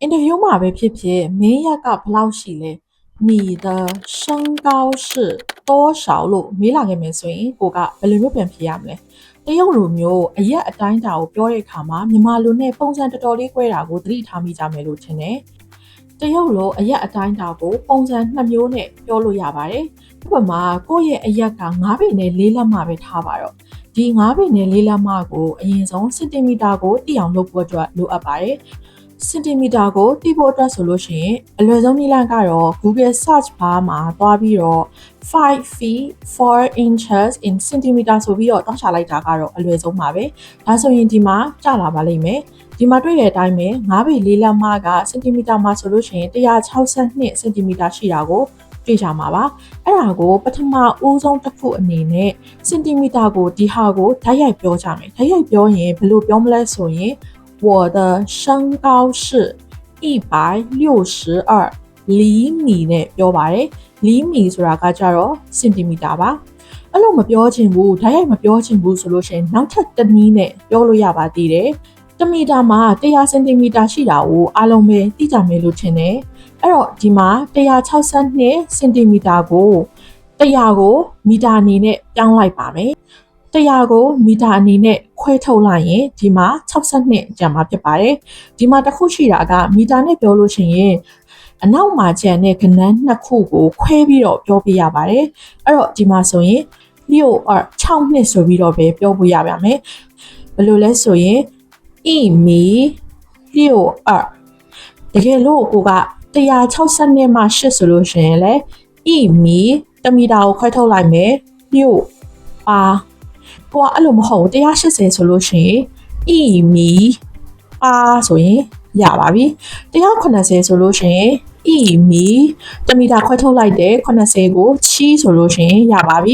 အင်တာဗျူးမှာပဲဖြစ်ဖြစ်မင်းရက်ကဘယ်လောက်ရှိလဲ你的身高是多少လို့မေးလာခဲ့မယ်ဆိုရင်ကိုကဘယ်လိုမျိုးပြန်ဖြေရမလဲတရုတ်လူမျိုးအရက်အတိုင်းတာကိုပြောတဲ့အခါမှာမြန်မာလူနဲ့ပုံစံတော်တော်လေး꿰တာကိုသတိထားမိကြမယ်လို့ထင်တယ်တရုတ်လိုအရက်အတိုင်းတာကိုပုံစံနှစ်မျိုးနဲ့ပြောလို့ရပါတယ်ဥပမာကိုယ့်ရဲ့အရက်က9ပေနဲ့4လက်မှပဲထားပါတော့ဒီ9ပေနဲ့4လက်မှကိုအရင်ဆုံးစင်တီမီတာကိုတိအောင်လုပ်ဖို့အတွက်လိုအပ်ပါတယ် စင်တီမီတာကိုတိဖို့အတွက်ဆိုလို့ရှိရင်အလွယ်ဆုံးနည်းလမ်းကတော့ Google search bar မှာသွားပြီးတော့5 feet 4 inches in centimeter ဆိုပြီးတော့တောင်းချလိုက်တာကတော့အလွယ်ဆုံးပါပဲဒါဆိုရင်ဒီမှာကျလာပါလိမ့်မယ်ဒီမှာတွေ့တဲ့အတိုင်းပဲ9ပေ4လက်မကစင်တီမီတာမှာဆိုလို့ရှိရင်162စင်တီမီတာရှိတာကိုတွေ့ကြမှာပါအဲ့ဒါကိုပထမဦးဆုံးတစ်ခုအနေနဲ့စင်တီမီတာကိုဒီဟာကိုဓာတ်ရိုက်ပြောကြမယ်ဓာတ်ရိုက်ပြောရင်ဘယ်လိုပြောမလဲဆိုရင် 我的身高是一百六十二厘米နဲ့ပြောပါတယ်厘米ဆိုတာကကြတော့စင်တီမီတာပါအဲ့လိုမပြောချင်ဘူးဓာတ်ရိုက်မပြောချင်ဘူးဆိုလို့ရှိရင်နောက်ထပ်တစ်နည်းနဲ့ပြောလို့ရပါသေးတယ်တမီတာမှာ100စင်တီမီတာရှိတာကိုအားလုံးပဲသိကြမယ်လို့ထင်တယ်အဲ့တော့ဒီမှာ162စင်တီမီတာကို100ကိုမီတာအနေနဲ့ပြောင်းလိုက်ပါမယ် တရာကိုမီတာအနေနဲ့ခွဲထုတ်လိုက်ရင်ဒီမှာ62ကျန်မှာဖြစ်ပါတယ်ဒီမှာတစ်ခုရှိတာကမီတာနဲ့ပြောလို့ရှိရင်အနောက်မှာကျန်တဲ့ကဏ္ဍနှစ်ခုကိုခွဲပြီးတော့ပြောပြရပါတယ်အဲ့တော့ဒီမှာဆိုရင်6 R 6နှစ်ဆိုပြီးတော့ပဲပြောပြရပါမယ်ဘယ်လိုလဲဆိုရင်ဤမီ6 R တကယ်လို့ကိုက160နဲ့မှ8ဆိုလို့ရှိရင်လေဤမီတမီတာကိုခွဲထုတ်လိုက်မယ်6 R ကိုကအဲ့လိုမဟုတ်ဘူး180ဆိုလို့ရှိရင်အီမီပါဆိုရင်ရပါပြီ180ဆိုလို့ရှိရင်အီမီတမီတာခွဲထုတ်လိုက်တဲ့80ကိုချီဆိုလို့ရှိရင်ရပါပြီ